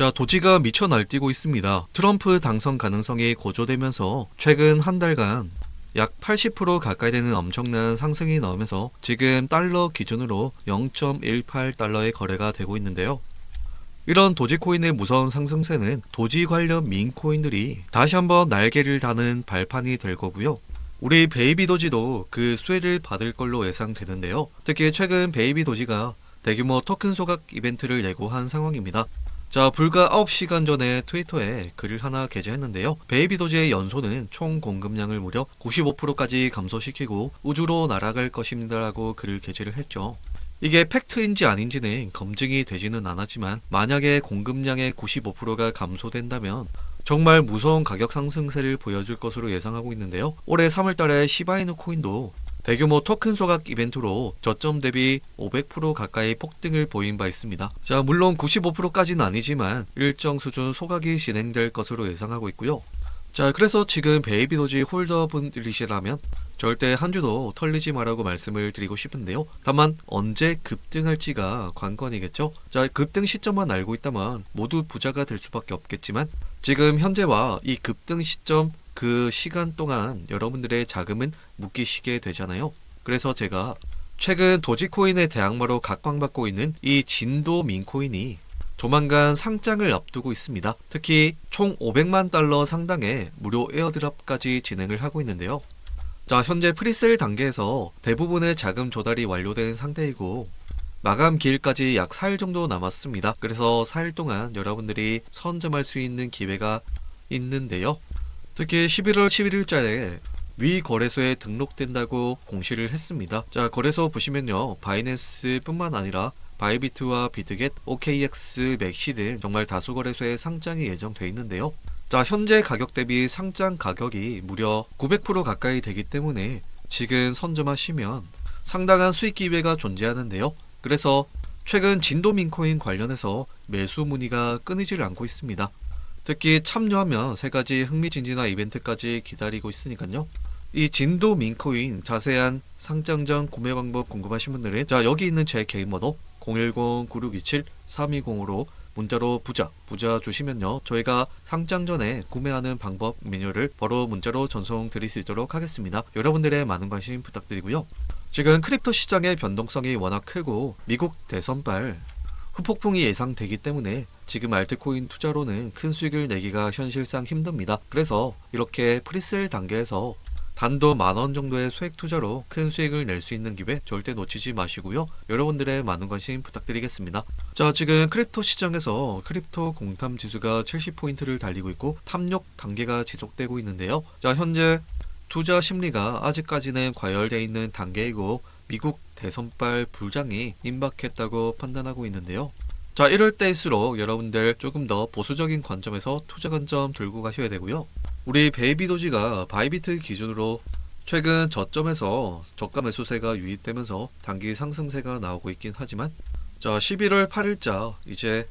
자, 도지가 미쳐 날뛰고 있습니다. 트럼프 당선 가능성이 고조되면서 최근 한 달간 약 80% 가까이 되는 엄청난 상승이 나오면서 지금 달러 기준으로 0.18달러의 거래가 되고 있는데요. 이런 도지코인의 무서운 상승세는 도지 관련 민코인들이 다시 한번 날개를 다는 발판이 될 거고요. 우리 베이비 도지도 그 수혜를 받을 걸로 예상되는데요. 특히 최근 베이비 도지가 대규모 토큰 소각 이벤트를 예고한 상황입니다. 자, 불과 9시간 전에 트위터에 글을 하나 게재했는데요. 베이비 도지의 연소는 총 공급량을 무려 95%까지 감소시키고 우주로 날아갈 것입니다라고 글을 게재를 했죠. 이게 팩트인지 아닌지는 검증이 되지는 않았지만 만약에 공급량의 95%가 감소된다면 정말 무서운 가격 상승세를 보여줄 것으로 예상하고 있는데요. 올해 3월달에 시바이누 코인도 대규모 토큰 소각 이벤트로 저점 대비 500% 가까이 폭등을 보인 바 있습니다. 자, 물론 95%까지는 아니지만 일정 수준 소각이 진행될 것으로 예상하고 있고요. 자, 그래서 지금 베이비 도지 홀더분들이시라면 절대 한 주도 털리지 말라고 말씀을 드리고 싶은데요. 다만 언제 급등할지가 관건이겠죠. 자, 급등 시점만 알고 있다면 모두 부자가 될 수밖에 없겠지만 지금 현재와 이 급등 시점 그 시간 동안 여러분들의 자금은 묶이시게 되잖아요. 그래서 제가 최근 도지코인의 대항마로 각광받고 있는 이 진도 민코인이 조만간 상장을 앞두고 있습니다. 특히 총 500만 달러 상당의 무료 에어드랍까지 진행을 하고 있는데요. 자, 현재 프리셀 단계에서 대부분의 자금 조달이 완료된 상태이고 마감 기일까지 약 4일 정도 남았습니다. 그래서 4일 동안 여러분들이 선점할 수 있는 기회가 있는데요. 특히 11월 11일자에 위 거래소에 등록된다고 공시를 했습니다. 자, 거래소 보시면요. 바이낸스뿐만 아니라 바이비트와 비트겟, OKX, 맥시 등 정말 다수 거래소에 상장이 예정돼 있는데요. 자, 현재 가격 대비 상장 가격이 무려 900% 가까이 되기 때문에 지금 선점하시면 상당한 수익 기회가 존재하는데요. 그래서 최근 진도민코인 관련해서 매수 문의가 끊이질 않고 있습니다. 특히 참여하면 세 가지 흥미진진한 이벤트까지 기다리고 있으니까요. 이 진도 민코인 자세한 상장 전 구매 방법 궁금하신 분들은 자 여기 있는 제 개인 번호 010-9627-320으로 문자로 부자 부자 주시면요. 저희가 상장 전에 구매하는 방법 메뉴를 바로 문자로 전송 드릴 수 있도록 하겠습니다. 여러분들의 많은 관심 부탁드리고요. 지금 크립토 시장의 변동성이 워낙 크고 미국 대선발 후폭풍이 예상되기 때문에 지금 알트코인 투자로는 큰 수익을 내기가 현실상 힘듭니다. 그래서 이렇게 프리셀 단계에서 단도 만 원 정도의 수익 투자로 큰 수익을 낼 수 있는 기회 절대 놓치지 마시고요. 여러분들의 많은 관심 부탁드리겠습니다. 자, 지금 크립토 시장에서 크립토 공탐 지수가 70포인트를 달리고 있고 탐욕 단계가 지속되고 있는데요. 자, 현재 투자 심리가 아직까지는 과열되어 있는 단계이고 미국 대선발 불장이 임박했다고 판단하고 있는데요. 자, 이럴 때일수록 여러분들 조금 더 보수적인 관점에서 투자 관점 들고 가셔야 되고요. 우리 베이비 도지가 바이비트 기준으로 최근 저점에서 저가 매수세가 유입되면서 단기 상승세가 나오고 있긴 하지만 자, 11월 8일자 이제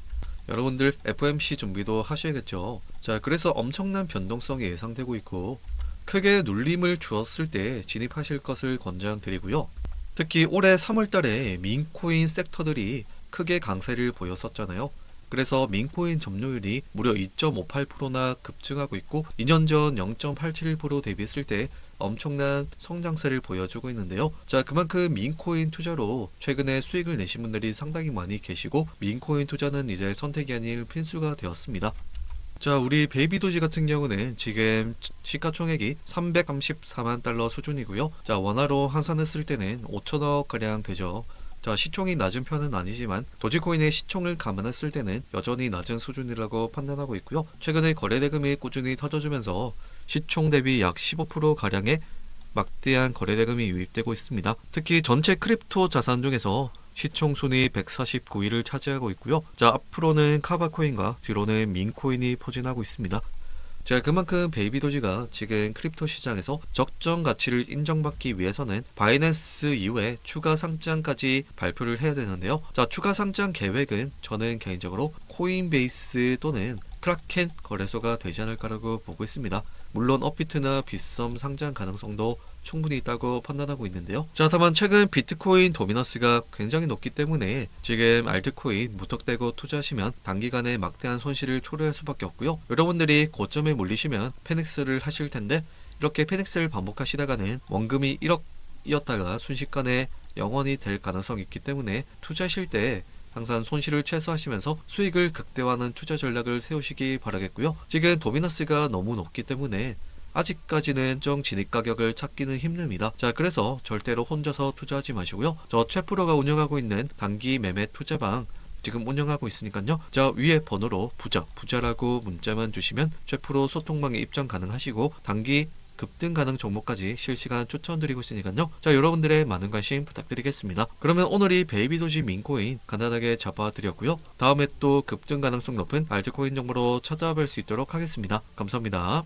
여러분들 FMC 준비도 하셔야겠죠. 자, 그래서 엄청난 변동성이 예상되고 있고 크게 눌림을 주었을 때 진입하실 것을 권장드리고요. 특히 올해 3월 달에 민코인 섹터들이 크게 강세를 보였었잖아요. 그래서 민코인 점유율이 무려 2.58%나 급증하고 있고 2년 전 0.87% 대비했을 때 엄청난 성장세를 보여주고 있는데요. 자, 그만큼 민코인 투자로 최근에 수익을 내신 분들이 상당히 많이 계시고 민코인 투자는 이제 선택이 아닌 필수가 되었습니다. 자, 우리 베이비도지 같은 경우는 지금 시가총액이 334만 달러 수준이고요. 자, 원화로 환산했을 때는 5천억 가량 되죠. 자, 시총이 낮은 편은 아니지만 도지코인의 시총을 감안했을 때는 여전히 낮은 수준이라고 판단하고 있고요. 최근에 거래 대금이 꾸준히 터져주면서 시총 대비 약 15% 가량의 막대한 거래 대금이 유입되고 있습니다. 특히 전체 크립토 자산 중에서 시총 순위 149위를 차지하고 있고요. 자, 앞으로는 카바코인과 뒤로는 민코인이 포진하고 있습니다. 자, 그만큼 베이비도지가 지금 크립토 시장에서 적정 가치를 인정받기 위해서는 바이낸스 이후에 추가 상장까지 발표를 해야 되는데요. 자, 추가 상장 계획은 저는 개인적으로 코인베이스 또는 크라켄 거래소가 되지 않을까라고 보고 있습니다. 물론 업비트나 빗썸 상장 가능성도 충분히 있다고 판단하고 있는데요. 자, 다만 최근 비트코인 도미너스가 굉장히 높기 때문에 지금 알트코인 무턱대고 투자하시면 단기간에 막대한 손실을 초래할 수밖에 없고요. 여러분들이 고점에 몰리시면 페닉스를 하실 텐데 이렇게 페닉스를 반복하시다가는 원금이 1억이었다가 순식간에 영원이 될 가능성이 있기 때문에 투자하실 때 항상 손실을 최소화하시면서 수익을 극대화하는 투자 전략을 세우시기 바라겠고요. 지금 도미너스가 너무 높기 때문에 아직까지는 좀 진입 가격을 찾기는 힘듭니다. 자, 그래서 절대로 혼자서 투자하지 마시고요. 저 최프로가 운영하고 있는 단기 매매 투자방 지금 운영하고 있으니까요. 자, 위에 번호로 부자, 부자라고 문자만 주시면 최프로 소통방에 입장 가능하시고 단기 급등 가능 종목까지 실시간 추천드리고 있으니까요. 자, 여러분들의 많은 관심 부탁드리겠습니다. 그러면 오늘 이 베이비도지 민코인 간단하게 잡아드렸고요. 다음에 또 급등 가능성 높은 알트코인 정보로 찾아뵐 수 있도록 하겠습니다. 감사합니다.